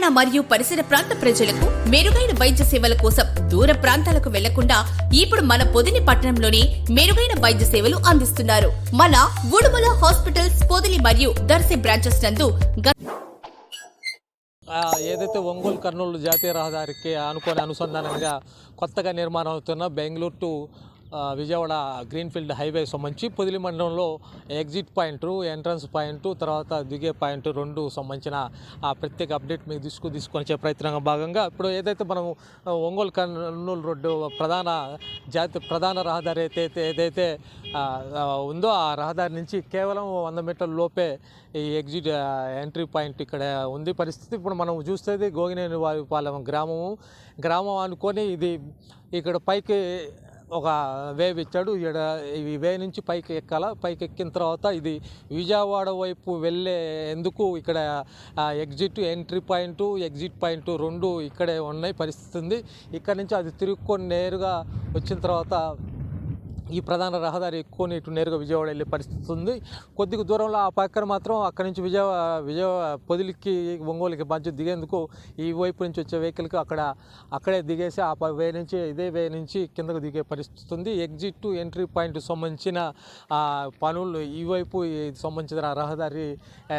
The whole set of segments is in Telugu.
తెలంగాణ మరియు పరిసర ప్రాంత ప్రజలకు మెరుగైన వైద్య సేవల కోసం దూర ప్రాంతాలకు వెళ్ళకుండా ఇప్పుడు మన పొదిని పట్టణంలోనే మెరుగైన వైద్య సేవలు అందిస్తున్నారు. మన ఉడుమల హాస్పిటల్స్ పొదిలి మరియు దర్శి బ్రాంచెస్ నందు ఏదైతే ఒంగోలు కర్నూలు జాతీయ రహదారికి అనుకోని అనుసంధానంగా కొత్తగా నిర్మాణం అవుతున్న Bengaluru to Vijayawada greenfield highway సంబంధించి పొదిలి మండలంలో ఎగ్జిట్ పాయింట్ ఎంట్రన్స్ పాయింట్ తర్వాత దిగే పాయింట్ రెండు సంబంధించిన ఆ ప్రత్యేక అప్డేట్ మీకు తీసుకు తీసుకొని వచ్చే ప్రయత్నంగా భాగంగా ఇప్పుడు ఏదైతే మనం ఒంగోలు కర్నూలు రోడ్డు ప్రధాన జాతి ప్రధాన రహదారి అయితే ఏదైతే ఉందో ఆ రహదారి నుంచి కేవలం వంద మీటర్ల లోపే ఈ ఎగ్జిట్ ఎంట్రీ పాయింట్ ఇక్కడ ఉంది. పరిస్థితి ఇప్పుడు మనం చూస్తేది గోగినేని వారిపాలెం గ్రామము. గ్రామం అనుకొని ఇది ఇక్కడ పైకి ఒక వేవ్ ఇచ్చాడు. ఇక్కడ ఈ వే నుంచి పైకి ఎక్కాల. పైకి ఎక్కిన తర్వాత ఇది విజయవాడ వైపు వెళ్ళే ఎందుకు ఇక్కడ exit entry point exit point రెండు ఇక్కడే ఉన్నాయి పరిస్థితి ఉంది ఇక్కడ నుంచి అది తిరుక్కొని నేరుగా వచ్చిన తర్వాత ఈ ప్రధాన రహదారి ఎక్కువ ఇటు నేరుగా విజయవాడ వెళ్ళే పరిస్థితి ఉంది. కొద్దిగా దూరంలో ఆ పక్కన మాత్రం అక్కడి నుంచి విజయ విజయ పొదిలికి ఒంగోలుకి మధ్య దిగేందుకు ఈ వైపు నుంచి వచ్చే వెహికల్కి అక్కడ అక్కడే దిగేసి ఆ వే నుంచి ఇదే వే నుంచి కిందకు దిగే పరిస్థితి ఉంది. ఎగ్జిట్ ఎంట్రీ పాయింట్ సంబంధించిన పనులు ఈ వైపు సంబంధించిన రహదారి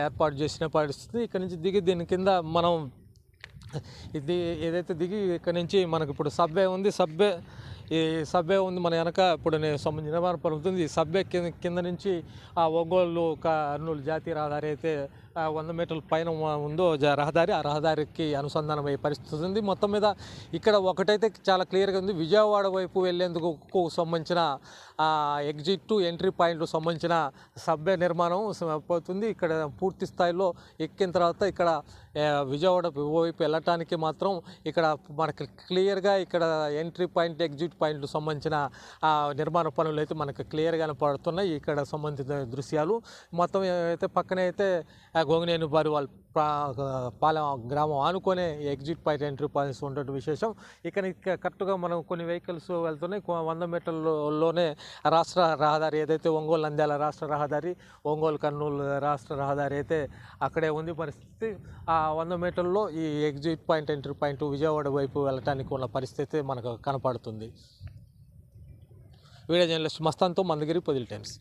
ఏర్పాటు చేసిన పరిస్థితి. ఇక్కడ నుంచి దిగి దీని కింద మనం ఇది ఏదైతే దిగి ఇక్కడ నుంచి మనకు ఇప్పుడు సబ్వే ఉంది. సబ్వే ఈ సబ్వే ఉంది మన వెనక. ఇప్పుడు నేను నిర్మాణ పడుతుంది ఈ సబ్వే కింద కింద నుంచి ఆ ఒంగోలు కర్నూలు జాతీయ రహదారి అయితే వంద మీటర్ల పైన ఉందో రహదారి ఆ రహదారికి అనుసంధానం అయ్యే పరిస్థితి ఉంది. మొత్తం మీద ఇక్కడ ఒకటైతే చాలా క్లియర్గా ఉంది. విజయవాడ వైపు వెళ్ళేందుకు సంబంధించిన ఎగ్జిట్ టు ఎంట్రీ పాయింట్కు సంబంధించిన సబ్వే నిర్మాణం పోతుంది. ఇక్కడ పూర్తి స్థాయిలో ఎక్కిన తర్వాత ఇక్కడ విజయవాడ వైపు వెళ్ళటానికి మాత్రం ఇక్కడ మనకి క్లియర్గా ఇక్కడ ఎంట్రీ పాయింట్ ఎగ్జిట్ పాయింట్ సంబంధించిన నిర్మాణ పనులు అయితే మనకు క్లియర్గానే పడుతున్నాయి. ఇక్కడ సంబంధించిన దృశ్యాలు. మొత్తం అయితే పక్కనే అయితే ఆ, గోగినేని బారి వాళ్ళ పాలెం గ్రామం ఆనుకొనే ఎగ్జిట్ పాయింట్ ఎంట్రీ పాయింట్స్ ఉండటం విశేషం. ఇక్కడ కరెక్ట్గా మనం కొన్ని వెహికల్స్ వెళ్తున్నాయి. వంద మీటర్లలోనే రాష్ట్ర రహదారి ఏదైతే ఒంగోలు నంద్యాల రాష్ట్ర రహదారి ఒంగోలు కర్నూలు రాష్ట్ర రహదారి అయితే అక్కడే ఉంది పరిస్థితి. ఆ వంద మీటర్లో ఈ exit point entry point Vijayawada వైపు వెళ్ళటానికి ఉన్న పరిస్థితి మనకు కనపడుతుంది. వీడియో జర్నలిస్ట్ మస్తాన్తో మందగిరి పొదిలి టైమ్స్.